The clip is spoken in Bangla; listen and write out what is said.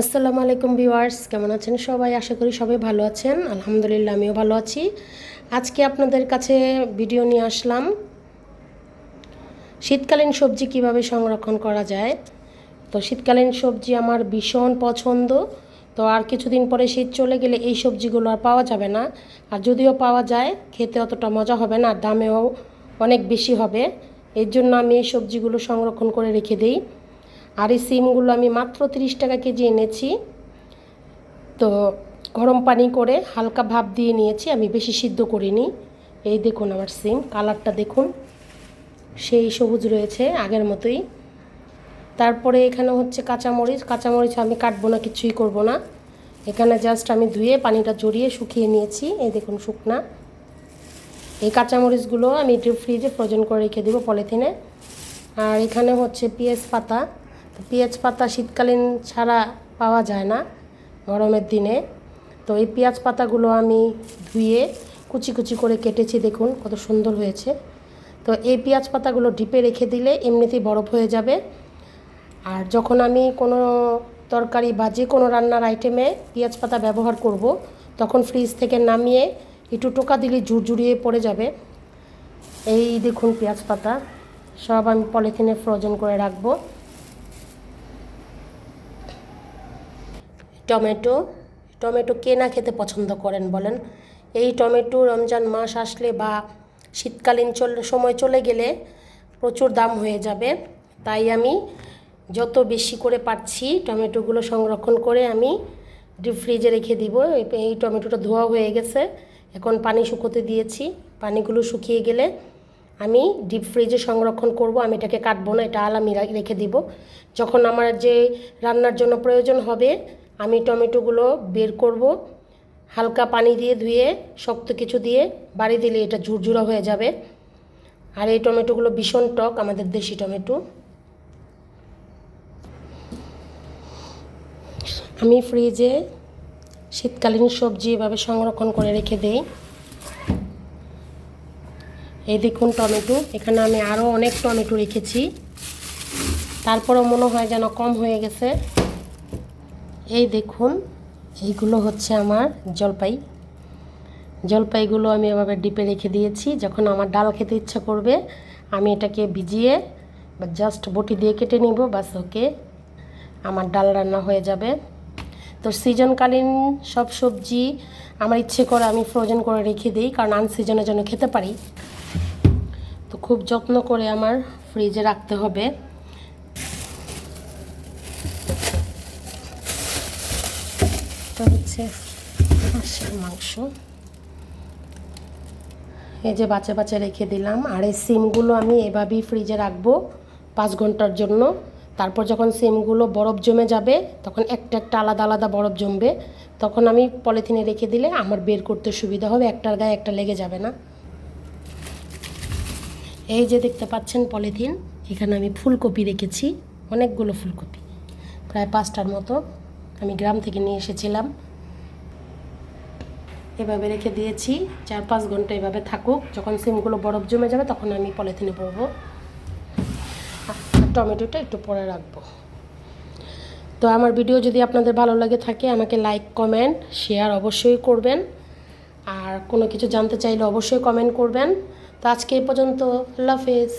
আসসালামু আলাইকুম ভিউয়ার্স, কেমন আছেন সবাই? আশা করি সবাই ভালো আছেন। আলহামদুলিল্লাহ, আমিও ভালো আছি। আজকে আপনাদের কাছে ভিডিও নিয়ে আসলাম। শীতকালীন সবজি কীভাবে সংরক্ষণ করা যায়? তো শীতকালীন সবজি আমার ভীষণ পছন্দ। তো আর কিছুদিন পরে শীত চলে গেলে এই সবজিগুলো আর পাওয়া যাবে না। আর যদিও পাওয়া যায়, খেতে অতটা মজা হবে না, আর দামেও অনেক বেশি হবে। এর জন্য আমি এই সবজিগুলো সংরক্ষণ করে রেখে দিই। আর এই সিমগুলো আমি মাত্র তিরিশ টাকা কেজি এনেছি। তো গরম পানি করে হালকা ভাপ দিয়ে নিয়েছি, আমি বেশি সিদ্ধ করিনি। এই দেখুন আমার সিম, কালারটা দেখুন। সেই সবুজ রয়েছে আগের মতোই। তারপরে এখানে হচ্ছে কাঁচামরিচ কাঁচামরিচ আমি কাটবো না, কিছুই করব না। এখানে জাস্ট আমি ধুয়ে পানিটা জড়িয়ে শুকিয়ে নিয়েছি, এই দেখুন শুকনা। এই কাঁচামরিচগুলো আমি ফ্রিজে ফ্রোজেন করে রেখে দেবো পলিথিনে। আর এখানে হচ্ছে পেঁয়াজ পাতা। পেঁয়াজ পাতা শীতকালীন ছাড়া পাওয়া যায় না গরমের দিনে। তো এই পেঁয়াজ পাতাগুলো আমি ধুয়ে কুচি কুচি করে কেটেছি, দেখুন কত সুন্দর হয়েছে। তো এই পেঁয়াজ পাতাগুলো ডিপে রেখে দিলে এমনিতেই বরফ হয়ে যাবে। আর যখন আমি কোনো তরকারি বা যে কোনো রান্নার আইটেমে পেঁয়াজ পাতা ব্যবহার করব, তখন ফ্রিজ থেকে নামিয়ে একটু টোকা দিলে ঝুরঝুরিয়ে পড়ে যাবে। এই দেখুন পেঁয়াজ পাতা, সব আমি পলিথিনে ফ্রোজেন করে রাখব। টমেটো টমেটো কে না খেতে পছন্দ করেন বলেন? এই টমেটো রমজান মাস আসলে বা শীতকালীন চল, সময় চলে গেলে প্রচুর দাম হয়ে যাবে। তাই আমি যত বেশি করে পাচ্ছি টমেটোগুলো সংরক্ষণ করে আমি ডিপ ফ্রিজে রেখে দিব। এই টমেটোটা ধোয়া হয়ে গেছে। এখন পানি শুকোতে দিয়েছি। পানিগুলো শুকিয়ে গেলে আমি ডিপ ফ্রিজে সংরক্ষণ করব। আমি এটাকে কাটবো না, এটা আলামি রেখে দিব। যখন আমার যে রান্নার জন্য প্রয়োজন হবে আমি টমেটোগুলো বের করব, হালকা পানি দিয়ে ধুয়ে, শক্ত কিছু দিয়ে বাড়ি দিলে এটা ঝুরঝুরা হয়ে যাবে। আর এই টমেটোগুলো ভীষণ টক, আমাদের দেশি টমেটো। আমি ফ্রিজে শীতকালীন সবজি এভাবে সংরক্ষণ করে রেখে দেই। এই দেখুন টমেটো, এখানে আমি আরও অনেক টমেটো রেখেছি। তারপরেও মনে হয় যেন কম হয়ে গেছে। এই দেখুন, এইগুলো হচ্ছে আমার জলপাই। জলপাইগুলো আমি এভাবে ডিপে রেখে দিয়েছি। যখন আমার ডাল খেতে ইচ্ছা করবে, আমি এটাকে ভিজিয়ে বা জাস্ট বটি দিয়ে কেটে নিব, বাস ওকে। আমার ডাল রান্না হয়ে যাবে। তো সিজনকালীন সব সবজি আমার ইচ্ছে করে আমি ফ্রোজেন করে রেখে দিই, কারণ আনসিজনের জন্য খেতে পারি। তো খুব যত্ন করে আমার ফ্রিজে রাখতে হবে। হচ্ছে হাঁসের মাংস। এই যে বাচ্চা বাচ্চা রেখে দিলাম। আর এই সিমগুলো আমি এভাবেই ফ্রিজে রাখব পাঁচ ঘণ্টার জন্য। তারপর যখন সিমগুলো বরফ জমে যাবে, তখন একটা একটা আলাদা আলাদা বরফ জমবে। তখন আমি পলিথিনে রেখে দিলে আমার বের করতে সুবিধা হবে, একটার গায়ে একটা লেগে যাবে না। এই যে দেখতে পাচ্ছেন পলিথিন, এখানে আমি ফুলকপি রেখেছি, অনেকগুলো ফুলকপি, প্রায় পাঁচটার মতো। আমি গ্রাম থেকে নিয়ে এসেছিলাম। এভাবে রেখে দিয়েছি, চার পাঁচ ঘণ্টা এভাবে থাকুক। যখন সিমগুলো বরফ জমে যাবে, তখন আমি পলিথিনে পরবো টমেটোটা একটু পরে রাখব। তো আমার ভিডিও যদি আপনাদের ভালো লাগে থাকে, আমাকে লাইক, কমেন্ট, শেয়ার অবশ্যই করবেন। আর কোনো কিছু জানতে চাইলে অবশ্যই কমেন্ট করবেন। তো আজকে এই পর্যন্ত, আল্লাহ হাফেজ।